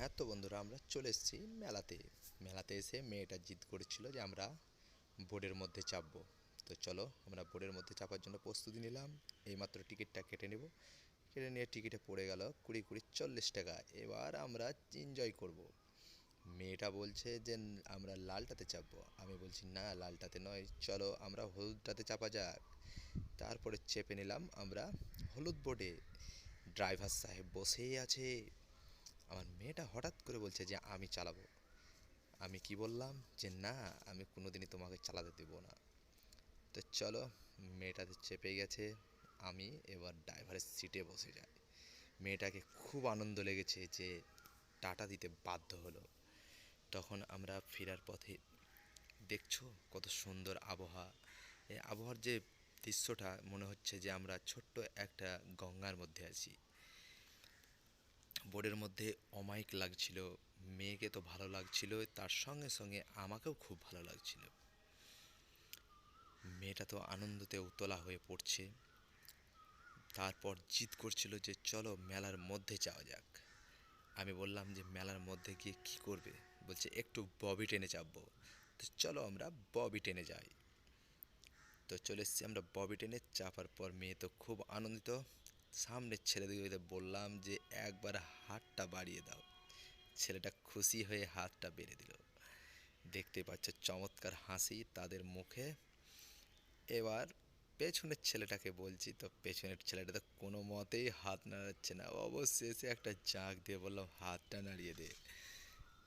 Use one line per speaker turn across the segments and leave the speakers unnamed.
হ্যাঁ তো বন্ধুরা, আমরা চলে এসেছি মেলাতে। মেলাতে এসে মেয়েটা জিদ করেছিল যে আমরা বোর্ডের মধ্যে চাপবো। তো চলো, আমরা বোর্ডের মধ্যে চাপার জন্য প্রস্তুতি নিলাম। এইমাত্র টিকিটটা কেটে নেব। কেটে নিয়ে টিকিটে পড়ে গেল কুড়ি কুড়ি চল্লিশ টাকা। এবার আমরা এনজয় করব। মেয়েটা বলছে যে, আমরা লালটাতে চাপবো। আমি বলছি, না, লালটাতে নয়। চলো, আমরা হলুদটাতে চাপা যাক। তারপরে চেপে নিলাম আমরা হলুদ বোর্ডে। ড্রাইভার সাহেব বসেই আছে। আমার মেয়েটা হঠাৎ করে বলছে যে, আমি চালাবো। আমি কি বললাম? যে, না, আমি কোনোদিনই তোমাকে চালাতে দেবো না। তো চলো মেয়েটাতে চেপে গেছে, আমি এবার ড্রাইভারের সিটে বসে যাই। মেয়েটাকে খুব আনন্দ লেগেছে যে, টাটা দিতে বাধ্য হলো। তখন আমরা ফেরার পথে দেখছ কত সুন্দর আবহাওয়া। এই আবহাওয়ার যে দৃশ্যটা, মনে হচ্ছে যে আমরা ছোট্ট একটা গঙ্গার মধ্যে আছি। বোর্ডের মধ্যে অমায়িক লাগছিল, মেয়েকে তো ভালো লাগছিল, তার সঙ্গে সঙ্গে আমাকেও খুব ভালো লাগছিল। মেয়েটা তো আনন্দতে উতলা হয়ে পড়ছে। তারপর জিদ করছিল যে, চলো মেলার মধ্যে যাওয়া যাক। আমি বললাম যে, মেলার মধ্যে গিয়ে কি করবে? বলছে, একটু ববি টেনে চাপবো। তো চলো আমরা ববি টেনে যাই। তো চলে এসেছি আমরা ববি টেনে চাপার পর মেয়ে তো খুব আনন্দিত। সামনের ছেলেদিকে বললাম যে একবার হাতটা বাড়িয়ে দাও। ছেলেটা খুশি হয়ে হাতটা বেড়ে দিল। দেখতে পাচ্ছ চমৎকার হাসি তাদের মুখে। এবার পেছনের ছেলেটাকে বলছি, তো পেছনের ছেলেটা তো কোনো মতেই হাত নাড়াচ্ছে না। অবশেষে একটা জাঁক দিয়ে বললাম, হাতটা নাড়িয়ে দে।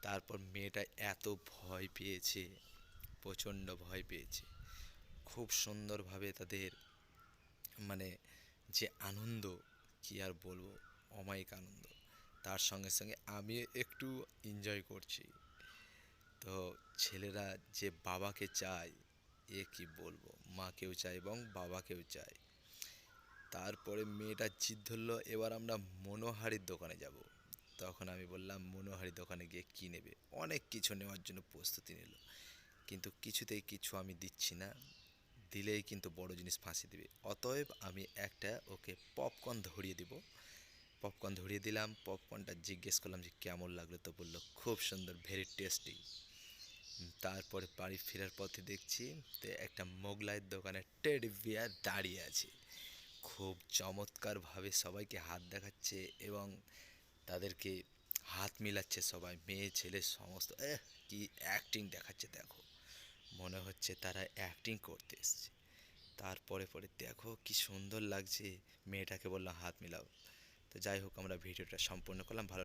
তারপর মেয়েটা এত ভয় পেয়েছে, প্রচণ্ড ভয় পেয়েছে। খুব সুন্দরভাবে তাদের মানে যে আনন্দ, কি আর বলব, অমায়িক আনন্দ। তার সঙ্গে সঙ্গে আমি একটু এনজয় করছি। তো ছেলেরা যে বাবাকে চায়, এ কি বলব? মাকেও চায় এবং বাবাকেও চায়। তারপরে মেয়েটা জিদ ধরলো, এবার আমরা মনোহারির দোকানে যাব। তখন আমি বললাম, মনোহারি দোকানে গিয়ে কী নেবে? অনেক কিছু নেওয়ার জন্য প্রস্তুতি নিল। কিন্তু কিছুতেই কিছু আমি দিচ্ছি না। দিলেই কিন্তু বড় জিনিস ফাঁসি দিবে। অতএব আমি একটা ওকে পপকর্ন ধরিয়ে দিব। পপকর্ন ধরিয়ে দিলাম পপকর্নটা জিজ্ঞেস করলাম যে কেমন লাগল? তো বলল, খুব সুন্দর ভেরি টেস্টি তারপরে বাড়ি ফেরার পথে দেখছি তো একটা মোগলাইয়ের দোকানে টেড বিয়ার দাঁড়িয়ে আছে। খুব চমৎকারভাবে সবাইকে হাত দেখাচ্ছে এবং তাদেরকে হাত মিলাচ্ছে সবাই, মেয়ে, ছেলে, সমস্ত। কি অ্যাক্টিং দেখাচ্ছে, দেখো। মনে হচ্ছে তারা অ্যাক্টিং করতে এসছে। তারপরে পরে দেখো কি সুন্দর লাগছে। মেয়েটাকে বললাম হাত মিলাও। তো যাই হোক, আমরা ভিডিওটা সম্পূর্ণ করলাম। ভালো